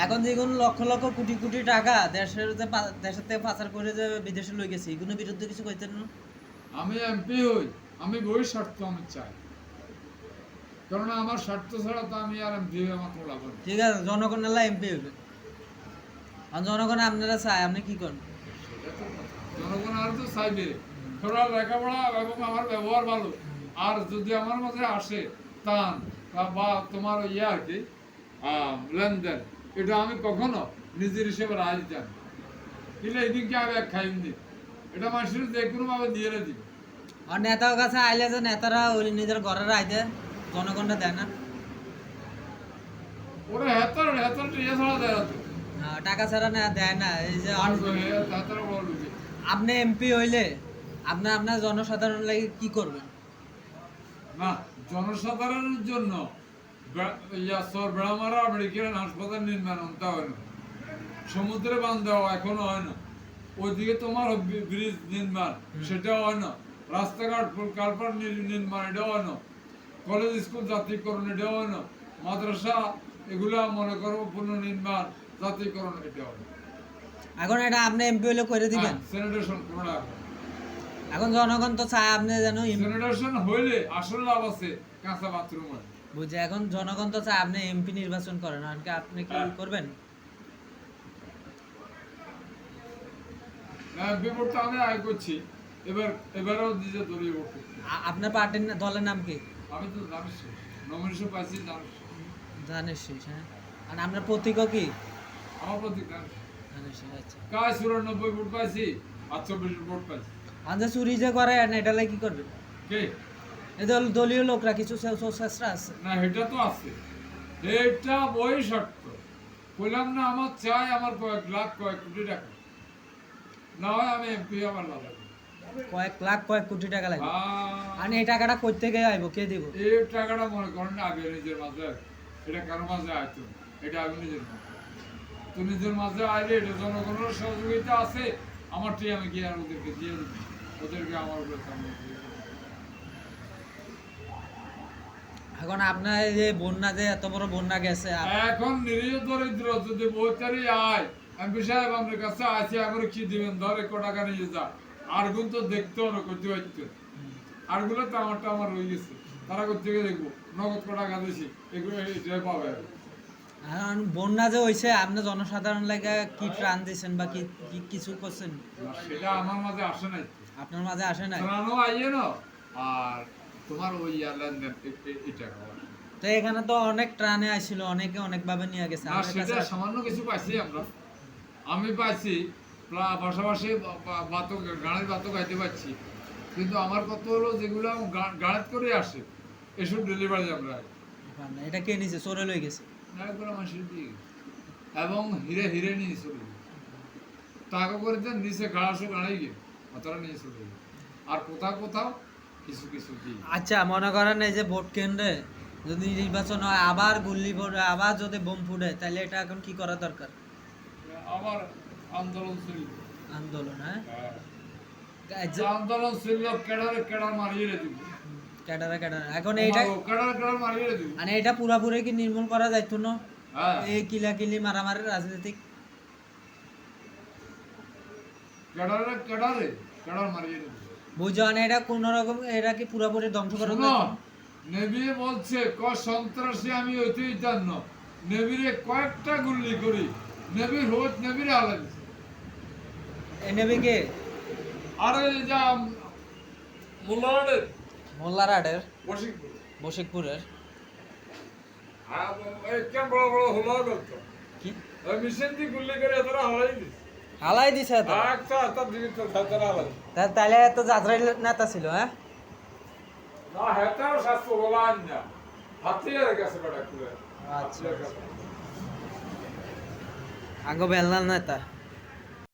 এখন যেগুন লক্ষ লক্ষ কোটি কোটি টাকা দেশের যে দেশের থেকে পাচার করে যে বিদেশে লই গেছে এগুলোর বিরুদ্ধে কিছু কইতেন না? আমি এমপি হই আমি বই স্বার্থ আমি চাই। কেননা আমার স্বার্থ ছাড়া তো আমি আর এমপি হয়ে আমার কোনো লাভ ঠিক আছে জনগণ এলা এমপি হইবে। আর জনগণ আপনারা চায় আপনি কি করেন। জনগণ আর তো চাইবে। তোরা লেখাপড়া এবং আমার ব্যবহার ভালো। আর যদি আমার মাঝে আসে তান বা তোমার ইয়ে আর কি লেনদেন এটা আমি কখনো নিজের হিসেবে রায় দিতাম কিন্তু এদিনকে আমি এক খাইম দিই এটা মানুষের যে কোনো ভাবে দিয়ে দিব। আর নেতার কাছে আইলে যে নেতারা ওই নিজের ঘরের আইতে জনগণটা দেয় না। ওরা হেতর হেতর ইয়ে ছাড়া দেয় না টাকা ছাড়া না দেয় না এই যে লোকে। আপনি এমপি হইলে আপনি আপনার জনসাধারণ লাগে কি করবেন? না জনসাধারণের জন্য মেডিকেল হাসপাতাল নির্মাণ তা হয় না। সমুদ্রে বাঁধ দেওয়া এখনও হয় না। ওইদিকে তোমার ব্রিজ নির্মাণ সেটাও হয় না। রাস্তাঘাট কালপার নির্মাণ হয় না। কলেজ স্কুল জাতীয়করণ হয় না। মাদ্রাসা এগুলা মনে করো পুনর্নির্মাণ জাতীয়করণ এটাও হয় এখন এটা আপনি এমপি হইলে করে দিবেন। কোনটা এখন জনগণ তো চায় আপনি যেন ইম- হইলে আসল লাভ আছে কাঁচা বাথরুম হয়। বুঝে এখন জনগণ তো চায় আপনি এমপি নির্বাচন করেন আর কি আপনি কি হ্যাঁ। করবেন? এমপি ভোট তো আমি আয় করছি। এবার এবারেও নিজে দলীয় ভোট আপনার পার্টির দলের নাম কি? আমি তো জানিস নমিনেশন পাইছি জানিস হ্যাঁ। আর আপনার প্রতীকও কি? আমার প্রতি জানিস আচ্ছা। কাজ চুরানব্বই ভোট পাইছি? আর চব্বিশ ভোট পাইছি। যে চুরি যে করে এটা লাগে কি করবে? কে? এই দল দলীয় লোকরা কিছু সে- আছে। না এটা তো আছে। এটা বই শর্ত। বললাম না আমার চাই আমার কয়েক লাখ কয়েক কোটি টাকা। না হয় আমি এমপি আমার লাভ কয়েক লাখ কয়েক কোটি টাকা লাগবে। আহ, আর এই টাকাটা কই থেকে আইব? কে দিব? এই টাকাটা মনে করেন না আগে নিজের মাঝে এটা কারও মাঝে আয়তো এটা আমি নিজের মাঝে তো নিজের মাঝে আইলে এটা জনগণের সহযোগিতা আছে। আমারটি আমি গিয়ে আর ওদেরকে দিয়ে ওদেরকে আমার উপরে এখন আপনার যে বন্যা যে এত বড় বন্যা গেছে এখন নিরীহ দরিদ্র যদি বইতারি আয় এমপি সাহেব আপনার কাছে আছে আমার কি দিবেন? ধরে ক টাকা নিয়ে যা আর গুণ তো দেখতে হবে করতে হচ্ছে আরগুলো তো আমারটা আমার রয়ে গেছে। তারা করতে গিয়ে দেখব। নগদ ক টাকা দিয়েছি এগুলো এটাই পাবে। এখন বন্যা যে হইছে আপনি জনসাধারণ লাগে কি ত্রাণ দিছেন বা কি কিছু করছেন? সেটা আমার মাঝে আসে নাই। আপনার মাঝে আসে নাই? শোনানো আইয়ে না। আর তোমার ওই লেনদেন এটা তো এখানে তো অনেক ত্রাণে আসছিল অনেকে অনেক ভাবে নিয়ে গেছে। আমাদের সেটা সামান্য কিছু পাইছি আমরা। আমি পাইছি পাশাপাশি বা- বা- বাতো গানের বাতো গাইতে পারছি। কিন্তু আমার কত হলো যেগুলো গাড়াত করে আসে এসব ডেলিভারি আমরা এটা কে নিছে? চোরে লই গেছে। এগুলো মানুষের দিয়ে গেছে। এবং হিরে হিরে নিয়ে চলে টাকা করে দেন নিচে গাড়াশো গাড়াই গিয়ে তারা নিয়ে চলে আর কোথাও কোথাও কিছু কিছু আচ্ছা মনে করেন এই যে ভোট কেন্দ্রে যদি নির্বাচন হয় আবার গুল্লি পড়ে আবার যদি বোম ফুটে তাহলে এটা এখন কি করা দরকার? আবার আন্দোলন আন্দোলন হ্যাঁ? যে আন্দোলন ছিল কেডারে কেডার মারিয়ে দিব। ক্যাডারা ক্যাডারা এখন এইটা মারিয়ে দিব। মানে এটা পুরাপুরি কি নির্মূল করা যাইতো না? হ্যাঁ। এই মারামারি রাজনীতিক কেডারে কেডারে কেডার মারিয়ে দিব। বুঝান এটা কোন রকম এটা কি পুরাপুরি ধ্বংস করা? নেভি বলছে ক সন্ত্রাসী আমি হইতেই জান নেভিরে কয়েকটা গুল্লি করি। নেভি রোজ নেভিরে আলাদা নেবে কে? আরে যা মুল্লাডের মোল্লারাডের। বসিকপুর বশিকপুরের? হ্যাঁ, বড় বড় হলো কি? ওই মিশন দিয়ে গুল্লি করে তারা হালাই দিছে। হালাই দিছে তো। জীবিত তারা হালাই তা- তাহলে তো যাত্রাই নেতা ছিল হ্যাঁ? না হেতার শাস্ত্র বলা না। হাতিয়ার গেছে বেটা করে আচ্ছা আগে বেলনা নেতা।